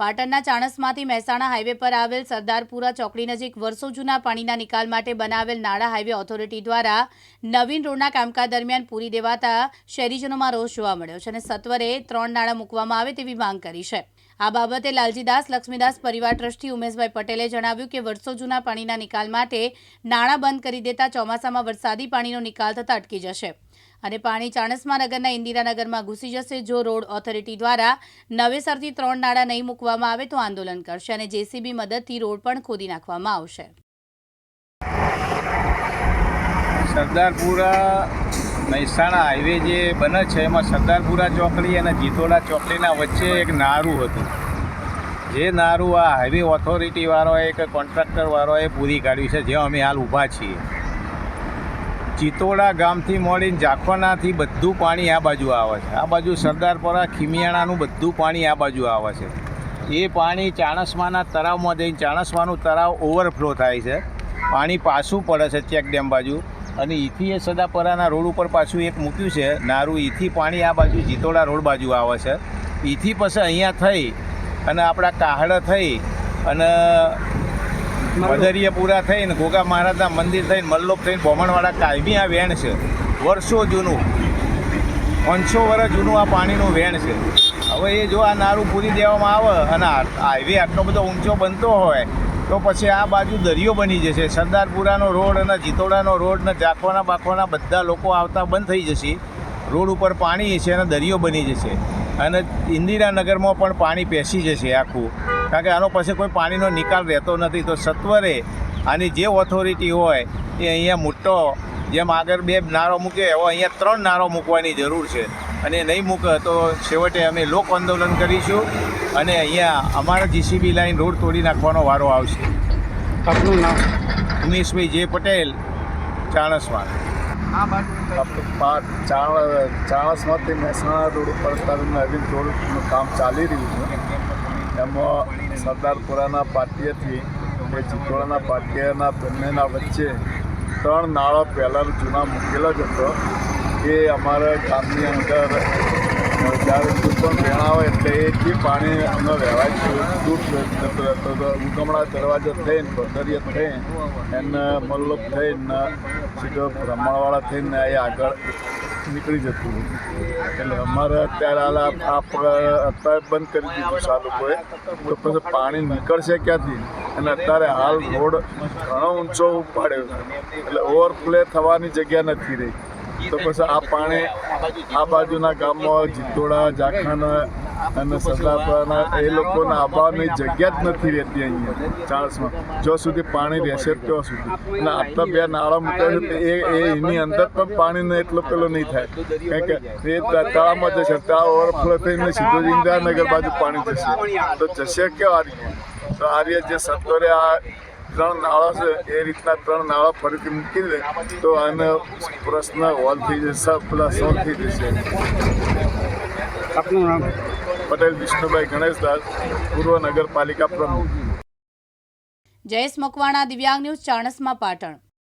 પાટણના ચાણસમાંથી મહેસાણા હાઈવે પર આવેલ સરદારપુરા ચોકડી નજીક વર્ષો જૂના પાણીના નિકાલ માટે બનાવેલ નાળા હાઈવે ઓથોરિટી દ્વારા નવીન રોડના કામકાજ દરમિયાન પૂરી દેવાતા શહેરીજનોમાં રોષ જોવા મળ્યો છે અને સત્વરે ત્રણ નાળા મૂકવામાં આવે તેવી માંગ કરી છે. આ બાબતે લાલજીદાસ લક્ષ્મીદાસ પરિવાર ટ્રસ્ટી ઉમેશભાઈ પટેલે જણાવ્યું કે વર્ષો જૂના પાણીના નિકાલ માટે નાણાં બંધ કરી દેતા ચોમાસામાં વરસાદી પાણીનો નિકાલ થતાં અટકી જશે. અને પાણી ચાણસ્મા નગરના ઇન્દિરાનગરમાં ઘૂસી જશે જો રોડ ઓથોરિટી દ્વારા નવેસરથી ત્રણ નાળા નહીં મૂકવામાં આવે તો આંદોલન કરશે અને જેસીબી મદદથી રોડ પણ ખોદી નાખવામાં આવશે. સરદારપુરા મહેસાણા હાઈવે જે બને છે, એમાં સરદારપુરા ચોકડી અને જીતોડા ચોકડીના વચ્ચે એક નારું હતું. જે નારું આ હાઈવે ઓથોરિટીવાળાએ કે કોન્ટ્રાક્ટરવાળાએ પૂરી કાઢ્યું છે જ્યાં અમે હાલ ઊભા છીએ. ચિતોડા ગામથી મળીને જાખવાનાથી બધું પાણી આ બાજુ આવે છે. આ બાજુ સરદારપરા ખીમિયાણાનું બધું પાણી આ બાજુ આવે છે. એ પાણી ચાણસમાના તળાવમાં જઈને ચાણસમાનું તળાવ ઓવરફ્લો થાય છે. પાણી પાછું પડે છે ચેક ડેમ બાજુ. અને ઈથી એ સદાપરાના રોડ ઉપર પાછું એક મૂક્યું છે. નારું ઈથી પાણી આ બાજુ જીતોડા રોડ બાજુ આવે છે. ઈથી પછી અહીંયા થઈ અને આપણા કાહડા થઈ અને વદરીયા પૂરા થઈને ગોગા મહારાજના મંદિર થઈને, મલ્લોપ થઈને ભોમણવાળા કાયમી આ વેણ છે. વર્ષો જૂનું. પાંચસો વર્ષ જૂનું આ પાણીનું વેણ છે. હવે એ જો આ નારું પૂરી દેવામાં આવે અને હાઈવે આટલો બધો ઊંચો બનતો હોય, તો પછી આ બાજુ દરિયો બની જશે. સરદારપુરાનો રોડ અને જીતોડાનો રોડ ને જાખવાના બાખવાના બધા લોકો આવતા બંધ થઈ જશે. રોડ ઉપર પાણી છે અને દરિયો બની જશે. અને ઇન્દિરાનગરમાં પણ પાણી પેસી જશે આખું. કારણ કે આનો પછી કોઈ પાણીનો નિકાલ રહેતો નથી. તો સત્વરે આની જે ઓથોરિટી હોય એ અહીંયા મોટો જેમ આગળ બે નારો મૂકે એવો અહીંયા ત્રણ નારો મૂકવાની જરૂર છે. અને નહીં મૂકે તો છેવટે અમે લોક આંદોલન કરીશું અને અહીંયા અમારા જીસીબી લાઈન રોડ તોડી નાખવાનો વારો આવશે. આપનું નામ? ઉમેશભાઈ જે પટેલ ચાણસમાં. ચાણસમાંથી મહેસાણા રોડ ઉપર અત્યારે નવીન રોડનું કામ ચાલી રહ્યું છે. એમાં સરદારપુરાના પાટિયાથી એ ચિત્તોડાના પાટિયાના બંનેના વચ્ચે ત્રણ નાળો પહેલાં જૂના મૂકેલો જ હતો. એ અમારા ગામની અંદર જ્યારે પણ વેણા હોય એટલે એથી પાણી અમને વહેવાય દૂધ જતો રહેતો હતો. ઉગમણા દરવાજો થઈને ભદરિયા થઈને, એને મલ્લોપ થઈને, સીધો બ્રહ્માવાળા થઈને એ આગળ નીકળી જતું એટલે અમારે અત્યારે અત્યારે બંધ કરી દીધું છે આ લોકોએ. તો પછી પાણી નીકળશે ક્યાંથી? અને અત્યારે હાલ રોડ ઘણો ઊંચો ઉપાડ્યો છે. એટલે ઓવરફ્લે થવાની જગ્યા નથી રહી. તો પછી આ પાણી આ બાજુના ગામમાં, જીતોડા, જાખાના અને સરદારપુરાના એ લોકોના આવવાની જગ્યા જ નથી રહેતી અહીંયા ચાળસમાં. જો સુધી પાણી રહેશે ત્યાં સુધી. અને આટલા બે નાળા મૂક્યા છે એ એ એની અંદર પણ પાણીનો એટલો પેલો નહીં થાય. કારણ કે એ તળાવમાં જશે તળાવ ઓવરફ્લો થઈને સીધો જ ઇન્દિરાનગર બાજુ પાણી જશે તો જશે કેવા રીતે તો આર્ય જે સત્વરે આ ત્રણ નાળા છે એ રીતના ત્રણ નાળા ફરીથી મૂકી દે તો આને પ્રશ્ન હોલ થઈ જશે પેલા સોલ્વ થઈ જશે. આપનું નામ? પટેલ વિષ્ણુભાઈ ગણેશદાસ પૂર્વ નગરપાલિકા પ્રમુખ. જયેશ મકવાણા દિવ્યાંગ ન્યૂઝ ચાણસમાં પાટણ.